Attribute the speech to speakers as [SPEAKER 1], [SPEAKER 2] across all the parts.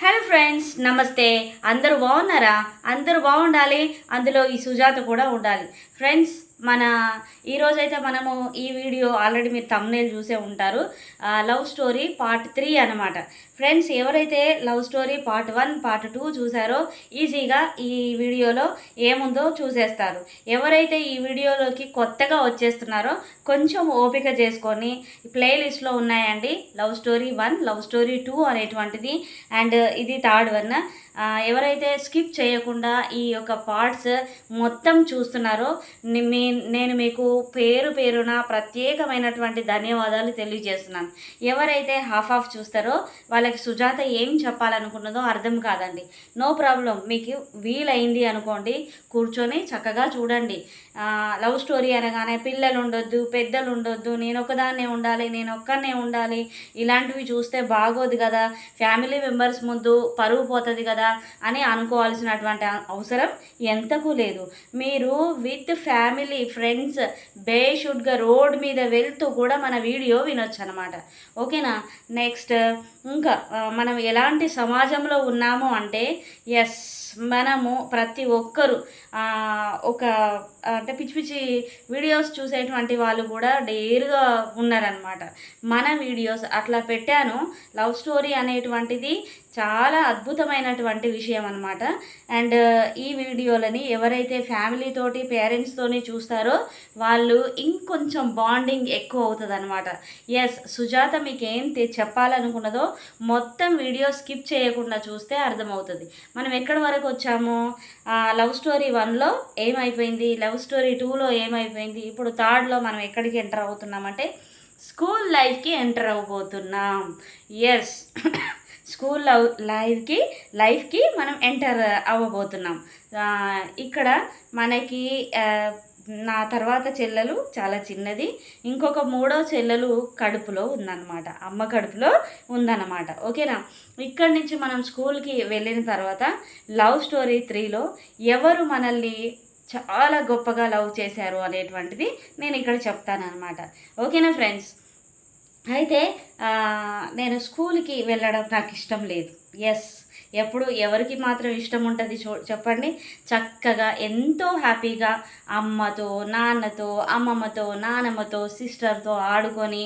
[SPEAKER 1] Hello friends నమస్తే. అందరూ బాగున్నారా? అందరూ బాగుండాలి. అందులో ఈ సుజాత కూడా ఉండాలి. ఫ్రెండ్స్ మన ఈరోజైతే మనము ఈ వీడియో ఆల్రెడీ మీరు తమ్నేల్ చూసే ఉంటారు. లవ్ స్టోరీ పార్ట్ త్రీ అనమాట ఫ్రెండ్స్ ఎవరైతే love story part one part two చూసారో ఈజీగా ఈ వీడియోలో ఏముందో చూసేస్తారు. ఎవరైతే ఈ వీడియోలోకి కొత్తగా వచ్చేస్తున్నారో కొంచెం ఓపిక చేసుకొని ప్లేలిస్ట్లో ఉన్నాయండి. Love story one love story two అనేటువంటిది. అండ్ ఇది థర్డ్ వన్ ఎవరైతే స్కిప్ చేయకుండా ఈ యొక్క పార్ట్స్ మొత్తం చూస్తున్నారో మీ నేను మీకు పేరు పేరున ప్రత్యేకమైనటువంటి ధన్యవాదాలు తెలియజేస్తున్నాను. ఎవరైతే హాఫ్ ఆఫ్ చూస్తారో వాళ్ళకి సుజాత ఏం చెప్పాలనుకున్నదో అర్థం కాదండి. నో ప్రాబ్లం మీకు వీలైంది అనుకోండి కూర్చొని చక్కగా చూడండి. లవ్ స్టోరీ అనగానే పిల్లలు ఉండొద్దు పెద్దలు ఉండొద్దు నేను ఒకదాన్నే ఉండాలి నేను ఒక్కనే ఉండాలి ఇలాంటివి చూస్తే బాగోదు కదా. ఫ్యామిలీ మెంబర్స్ ముందు పరువు పోతుంది కదా. అని అనుకోవాల్సినటువంటి అవసరం ఎంతకు లేదు. మీరు విత్ ఫ్యామిలీ ఫ్రెండ్స్ బేషుడ్గా రోడ్ మీద వెళ్తూ కూడా మన వీడియో వినొచ్చు అనమాట ఓకేనా? నెక్స్ట్ ఇంకా మనం ఎలాంటి సమాజంలో ఉన్నాము అంటే ఎస్ మనము ప్రతి ఒక్కరు ఒక అంటే పిచ్చి పిచ్చి వీడియోస్ చూసేటువంటి వాళ్ళు కూడా డేర్గా ఉన్నారనమాట మన వీడియోస్ అట్లా పెట్టాను. లవ్ స్టోరీ అనేటువంటిది చాలా అద్భుతమైనటువంటి విషయం అనమాట అండ్ ఈ వీడియోలని ఎవరైతే ఫ్యామిలీ తోటి చూస్తారో వాళ్ళు ఇంకొంచెం బాండింగ్ ఎక్కువ అవుతుంది అనమాట ఎస్ సుజాత మీకు ఏం తె- చెప్పాలనుకున్నదో మొత్తం వీడియో స్కిప్ చేయకుండా చూస్తే అర్థమవుతుంది. మనం ఎక్కడి వరకు వచ్చాము? లవ్ స్టోరీ వన్లో ఏమైపోయింది? లవ్ స్టోరీ టూలో ఏమైపోయింది? ఇప్పుడు థర్డ్లో మనం ఎక్కడికి ఎంటర్ అవుతున్నామంటే స్కూల్ లైఫ్కి ఎంటర్ అవ్వబోతున్నాం. ఎస్ స్కూల్ లవ్ లైఫ్కి లైఫ్కి మనం ఎంటర్ అవ్వబోతున్నాం. ఇక్కడ మనకి నా తర్వాత చెల్లెలు చాలా చిన్నది. ఇంకొక మూడో చెల్లెలు కడుపులో ఉందన్నమాట. అమ్మ కడుపులో ఉందన్నమాట. ఓకేనా? ఇక్కడి నుంచి మనం స్కూల్కి వెళ్ళిన తర్వాత లవ్ స్టోరీ త్రీలో ఎవరు మనల్ని చాలా గొప్పగా లవ్ చేశారు అనేటువంటిది నేను ఇక్కడ చెప్తానన్నమాట. ఓకేనా ఫ్రెండ్స్? అయితే నేను స్కూల్కి వెళ్ళడం నాకు ఇష్టం లేదు. ఎస్ ఎప్పుడు ఎవరికి మాత్రం ఇష్టం ఉంటుంది చూ చెప్పండి. చక్కగా ఎంతో హ్యాపీగా అమ్మతో నాన్నతో అమ్మమ్మతో నానమ్మతో సిస్టర్తో ఆడుకొని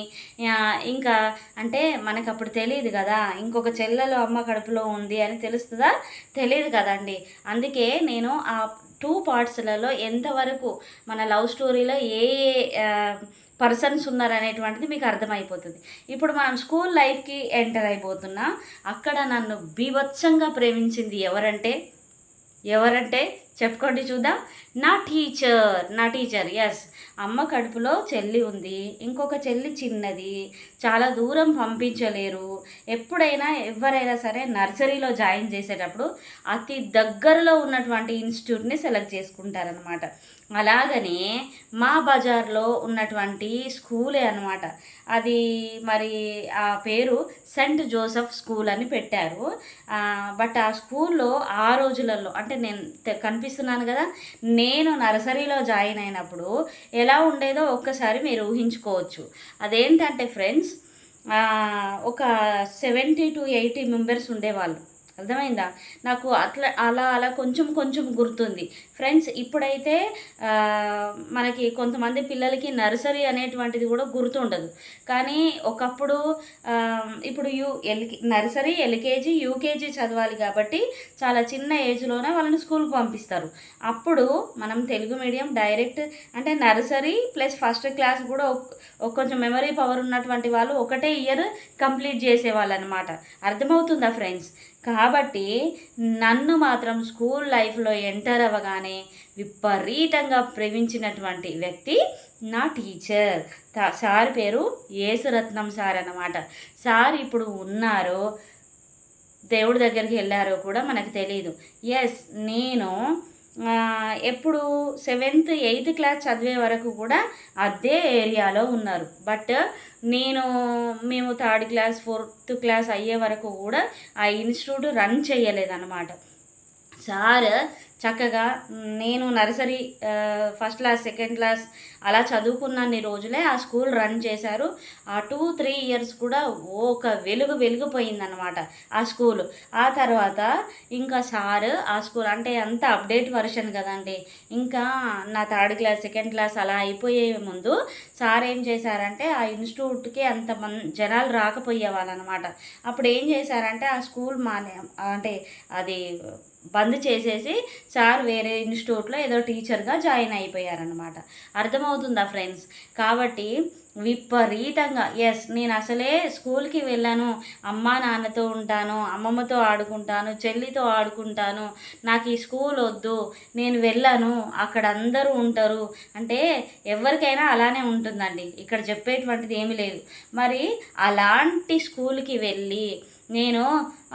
[SPEAKER 1] ఇంకా అంటే మనకు అప్పుడు తెలియదు కదా ఇంకొక చెల్లెలు అమ్మ కడుపులో ఉంది అని తెలుస్తుందా? తెలియదు కదండి. అందుకే నేను ఆ టూ పార్ట్స్లలో ఎంతవరకు మన లవ్ స్టోరీలో ఏ ఏ పర్సన్స్ ఉన్నారు అనేటువంటిది మీకు అర్థమైపోతుంది. ఇప్పుడు మనం స్కూల్ లైఫ్కి ఎంటర్ అయిపోతున్నా అక్కడ నన్ను బీభత్సంగా ప్రేమించింది ఎవరంటే ఎవరంటే చెప్పుకోండి చూద్దాం. నా టీచర్ నా టీచర్ ఎస్ అమ్మ కడుపులో చెల్లి ఉంది ఇంకొక చెల్లి చిన్నది చాలా దూరం పంపించలేరు. ఎప్పుడైనా ఎవరైనా సరే నర్సరీలో జాయిన్ చేసేటప్పుడు అతి దగ్గరలో ఉన్నటువంటి ఇన్స్టిట్యూట్ని సెలెక్ట్ చేసుకుంటారనమాట అలాగనే మా బజార్లో ఉన్నటువంటి స్కూలే అనమాట అది మరి ఆ పేరు సెంట్ జోసెఫ్ స్కూల్ అని పెట్టారు. బట్ ఆ స్కూల్లో ఆ రోజులలో అంటే నేను కనిపిస్తున్నాను కదా నేను నర్సరీలో జాయిన్ అయినప్పుడు ఎలా ఉండేదో ఒక్కసారి మీరు ఊహించుకోవచ్చు. అదేంటంటే ఫ్రెండ్స్ ఒక సెవెంటీ టు ఎయిటీ మెంబర్స్ ఉండేవాళ్ళు. అర్థమైందా? నాకు అట్లా అలా అలా కొంచెం కొంచెం గుర్తుంది. ఫ్రెండ్స్ ఇప్పుడైతే మనకి కొంతమంది పిల్లలకి నర్సరీ అనేటువంటిది కూడా గుర్తుండదు. కానీ ఒకప్పుడు ఇప్పుడు యూ ఎల్ నర్సరీ ఎల్కేజీ యూకేజీ చదవాలి కాబట్టి చాలా చిన్న ఏజ్లోనే వాళ్ళని స్కూల్కి పంపిస్తారు. అప్పుడు మనం తెలుగు మీడియం డైరెక్ట్ అంటే నర్సరీ ప్లస్ ఫస్ట్ క్లాస్ కూడా ఒక- కొంచెం మెమరీ పవర్ ఉన్నటువంటి వాళ్ళు ఒకటే ఇయర్ కంప్లీట్ చేసేవాళ్ళు అనమాట అర్థమవుతుందా ఫ్రెండ్స్? కాబట్టి నన్ను మాత్రం స్కూల్ లైఫ్లో ఎంటర్ అవ్వగానే విపరీతంగా ప్రేమించినటువంటి వ్యక్తి నా టీచర్. తా- సార్ పేరు యేసురత్నం సార్ అన్నమాట. సార్ ఇప్పుడు ఉన్నారో దేవుడి దగ్గరికి వెళ్ళారో కూడా మనకు తెలియదు ఎస్ నేను ఎప్పుడు సెవెంత్ ఎయిత్ క్లాస్ చదివే వరకు కూడా అదే ఏరియాలో ఉన్నారు. బట్ నేను మేము థర్డ్ క్లాస్ ఫోర్త్ క్లాస్ అయ్యే వరకు కూడా ఆ ఇన్స్టిట్యూట్ రన్ చేయలేదన్నమాట. సార్ చక్కగా నేను nursery first class second class అలా చదువుకున్నన్ని రోజులే ఆ స్కూల్ రన్ చేశారు. ఆ టూ త్రీ ఇయర్స్ కూడా ఒక వెలుగు వెలిగిపోయిందనమాట ఆ స్కూల్. ఆ తర్వాత ఇంకా సార్ ఆ స్కూల్ అంటే అంత అప్డేట్ వర్షన్ కదండి. ఇంకా నా థర్డ్ క్లాస్ సెకండ్ క్లాస్ అలా అయిపోయే ముందు సార్ ఏం చేశారంటే ఆ ఇన్స్టిట్యూట్కి అంత మన్ జనాలు రాకపోయే వాళ్ళనమాట అప్పుడు ఏం చేశారంటే ఆ స్కూల్ మానే అంటే అది బంద్ చేసేసి సార్ వేరే ఇన్స్టిట్యూట్లో ఏదో టీచర్గా జాయిన్ అయిపోయారనమాట అర్థమవుతుందా ఫ్రెండ్స్? కాబట్టి విపరీతంగా ఎస్ నేను అసలే స్కూల్కి వెళ్ళాను. అమ్మా నాన్నతో ఉంటాను అమ్మమ్మతో ఆడుకుంటాను చెల్లితో ఆడుకుంటాను. నాకు ఈ స్కూల్ వద్దు నేను వెళ్ళాను అక్కడ అందరూ ఉంటారు. అంటే ఎవరికైనా అలానే ఉంటుందండి. ఇక్కడ చెప్పేటువంటిది ఏమీ లేదు. మరి అలాంటి స్కూల్కి వెళ్ళి నేను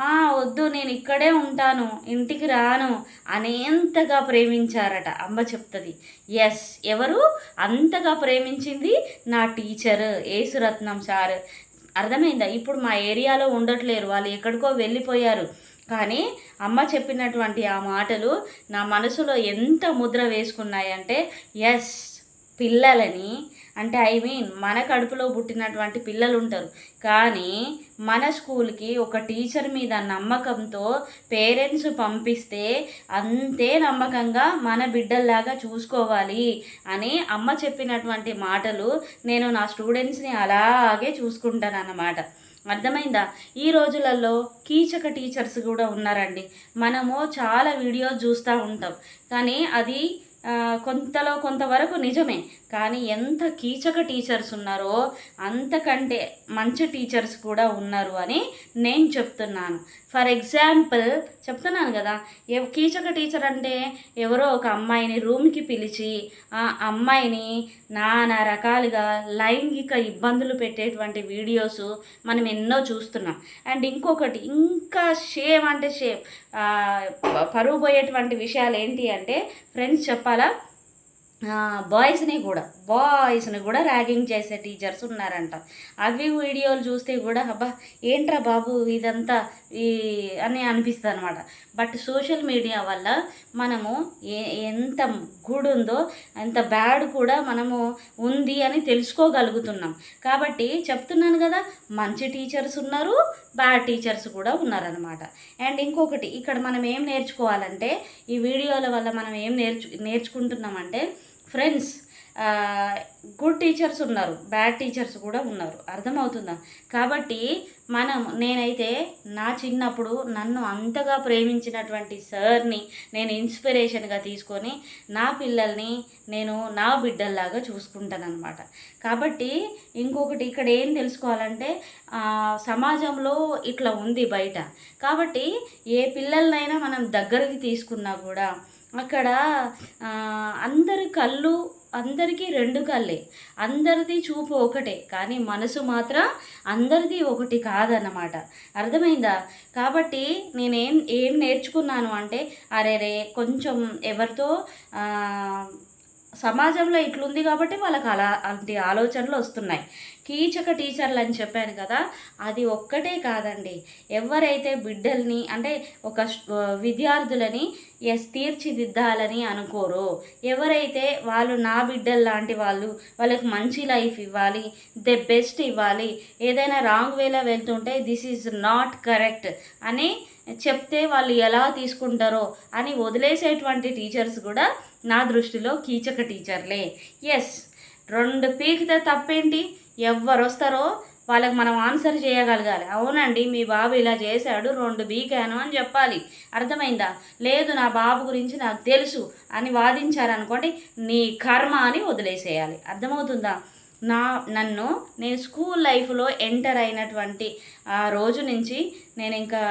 [SPEAKER 1] వద్దు నేను ఇక్కడే ఉంటాను ఇంటికి రాను అనేంతగా ప్రేమించారట అమ్మ చెప్తుంది. ఎస్ ఎవరు? అంతగా ప్రేమించింది నా టీచర్ ఏసురత్నం సార్. అర్థమైందా? ఇప్పుడు మా ఏరియాలో ఉండట్లేరు వాళ్ళు ఎక్కడికో వెళ్ళిపోయారు. కానీ అమ్మ చెప్పినటువంటి ఆ మాటలు నా మనసులో ఎంత ముద్ర వేసుకున్నాయంటే ఎస్ పిల్లలని అంటే ఐ మీన్ మన కడుపులో పుట్టినటువంటి పిల్లలు ఉంటారు కానీ మన స్కూల్కి ఒక టీచర్ మీద నమ్మకంతో పేరెంట్స్ పంపిస్తే అంతే నమ్మకంగా మన బిడ్డల్లాగా చూసుకోవాలి అని అమ్మ చెప్పినటువంటి మాటలు నేను నా స్టూడెంట్స్ని అలాగే చూసుకుంటాను అన్నమాట అర్థమైందా? ఈ రోజులలో కీచక టీచర్స్ కూడా ఉన్నారండి. మనము చాలా వీడియోస్ చూస్తూ ఉంటాం. కానీ అది కొంతలో కొంతవరకు నిజమే. కానీ ఎంత కీచక టీచర్స్ ఉన్నారో అంతకంటే మంచి టీచర్స్ కూడా ఉన్నారు అని నేను చెప్తున్నాను. ఫర్ ఎగ్జాంపుల్ చెప్తున్నాను కదా కీచక టీచర్ అంటే ఎవరో ఒక అమ్మాయిని రూమ్కి పిలిచి ఆ అమ్మాయిని నానా రకాలుగా లైంగిక ఇబ్బందులు పెట్టేటువంటి వీడియోస్ మనం ఎన్నో చూస్తున్నాం. అండ్ ఇంకొకటి ఇంకా షేమ్ అంటే షేమ్ పరువు పోయేటువంటి విషయాలు ఏంటి అంటే ఫ్రెండ్స్ చెప్పాలా? బాయ్స్ని కూడా బాయ్స్ని కూడా ర్యాగింగ్ చేసే టీచర్స్ ఉన్నారంట. అవి వీడియోలు చూస్తే కూడా అబ్బా ఏంట్రా బాబు ఇదంతా ఈ అని అనిపిస్తుంది అనమాట బట్ సోషల్ మీడియా వల్ల మనము ఏ ఎంత గుడ్ ఉందో ఎంత బ్యాడ్ కూడా మనము ఉంది అని తెలుసుకోగలుగుతున్నాం. కాబట్టి చెప్తున్నాను కదా మంచి టీచర్స్ ఉన్నారు బ్యాడ్ టీచర్స్ కూడా ఉన్నారనమాట అండ్ ఇంకొకటి ఇక్కడ మనం ఏం నేర్చుకోవాలంటే ఈ వీడియోల వల్ల మనం ఏం నేర్చు నేర్చుకుంటున్నామంటే ఫ్రెండ్స్ గుడ్ టీచర్స్ ఉన్నారు బ్యాడ్ టీచర్స్ కూడా ఉన్నారు. అర్థమవుతుందా? కాబట్టి మనం నేనైతే నా చిన్నప్పుడు నన్ను అంతగా ప్రేమించినటువంటి సార్ని నేను ఇన్స్పిరేషన్గా తీసుకొని నా పిల్లల్ని నేను నా బిడ్డల్లాగా చూసుకుంటానమాట కాబట్టి ఇంకొకటి ఇక్కడ ఏం తెలుసుకోవాలంటే సమాజంలో ఇట్లా ఉంది బయట. కాబట్టి ఏ పిల్లలనైనా మనం దగ్గరికి తీసుకున్నా కూడా అక్కడ అందరి కళ్ళు అందరికీ రెండు కళ్ళే. అందరిది చూపు ఒకటే కానీ మనసు మాత్రం అందరిది ఒకటి కాదన్నమాట. అర్థమైందా? కాబట్టి నేనేం ఏం నేర్చుకున్నాను అంటే అరే రే కొంచెం ఎవరితో సమాజంలో ఇట్లుంది కాబట్టి వాళ్ళకి అలా అలాంటి ఆలోచనలు వస్తున్నాయి. కీచక టీచర్లు అని చెప్పాను కదా అది ఒక్కటే కాదండి. ఎవరైతే బిడ్డల్ని అంటే ఒక విద్యార్థులని ఎస్ తీర్చిదిద్దాలని అనుకోరో ఎవరైతే వాళ్ళు నా బిడ్డలు లాంటి వాళ్ళు వాళ్ళకి మంచి లైఫ్ ఇవ్వాలి ద బెస్ట్ ఇవ్వాలి ఏదైనా రాంగ్ వేలో వెళ్తుంటే దిస్ ఈజ్ నాట్ కరెక్ట్ అని చెప్తే వాళ్ళు ఎలా తీసుకుంటారో అని వదిలేసేటువంటి టీచర్స్ కూడా నా దృష్టిలో కీచక టీచర్లే ఎస్ రెండు పీకితే తప్పేంటి? ఎవరు వస్తారో వాళ్ళకి మనం ఆన్సర్ చేయగలగాలి. అవునండి మీ బాబు ఇలా చేశాడు రెండు బీకాను అని చెప్పాలి. అర్థమైందా? లేదు నా బాబు గురించి నాకు తెలుసు అని వాదించారనుకోండి నీ కర్మ అని వదిలేసేయాలి. అర్థమవుతుందా? నా నన్ను నేను స్కూల్ లైఫ్లో ఎంటర్ అయినటువంటి ఆ రోజు నుంచి నేను ఇంకా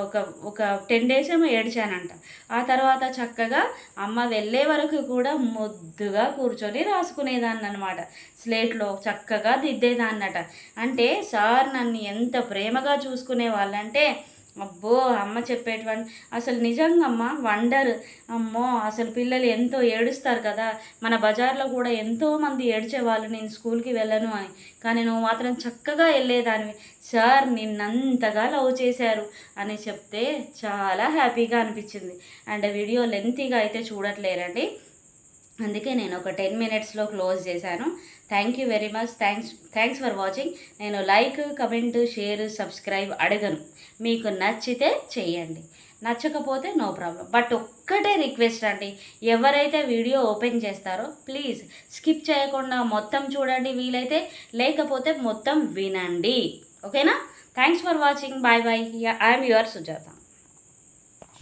[SPEAKER 1] ఒక ఒక టెన్ డేస్ ఏమో ఏడ్చానంట. ఆ తర్వాత చక్కగా అమ్మ వెళ్ళే వరకు కూడా ముద్దుగా కూర్చొని రాసుకునేదాన్ని అనమాట స్లేట్లో చక్కగా దిద్దేదాన్నట. అంటే సార్ నన్ను ఎంత ప్రేమగా చూసుకునే వాళ్ళంటే అబ్బో అమ్మ చెప్పేటువంటి అసలు నిజంగా అమ్మ వండర్. అమ్మో అసలు పిల్లలు ఎంతో ఏడుస్తారు కదా. మన బజార్లో కూడా ఎంతో మంది ఏడ్చేవాళ్ళు నేను స్కూల్కి వెళ్ళను అని. కానీ నువ్వు మాత్రం చక్కగా వెళ్ళేదానివి. సార్ నిన్నంతగా లవ్ చేశారు అని చెప్తే చాలా హ్యాపీగా అనిపించింది. అండ్ వీడియో లెంతీగా అయితే చూడట్లేరండి. అందుకే నేను ఒక టెన్ మినిట్స్లో క్లోజ్ చేశాను. Thank you very much thanks thanks for watching నేను లైక్ కమెంట్ షేర్ సబ్స్క్రైబ్ అడగను. మీకు నచ్చితే చేయండి. నచ్చకపోతే నో ప్రాబ్లం బట్ ఒక్కటే రిక్వెస్ట్ అండి. ఎవరైతే వీడియో ఓపెన్ చేస్తారో ప్లీజ్ స్కిప్ చేయకుండా మొత్తం చూడండి వీలైతే. లేకపోతే మొత్తం వినండి. ఓకేనా thanks for watching bye bye I'm your Sujatha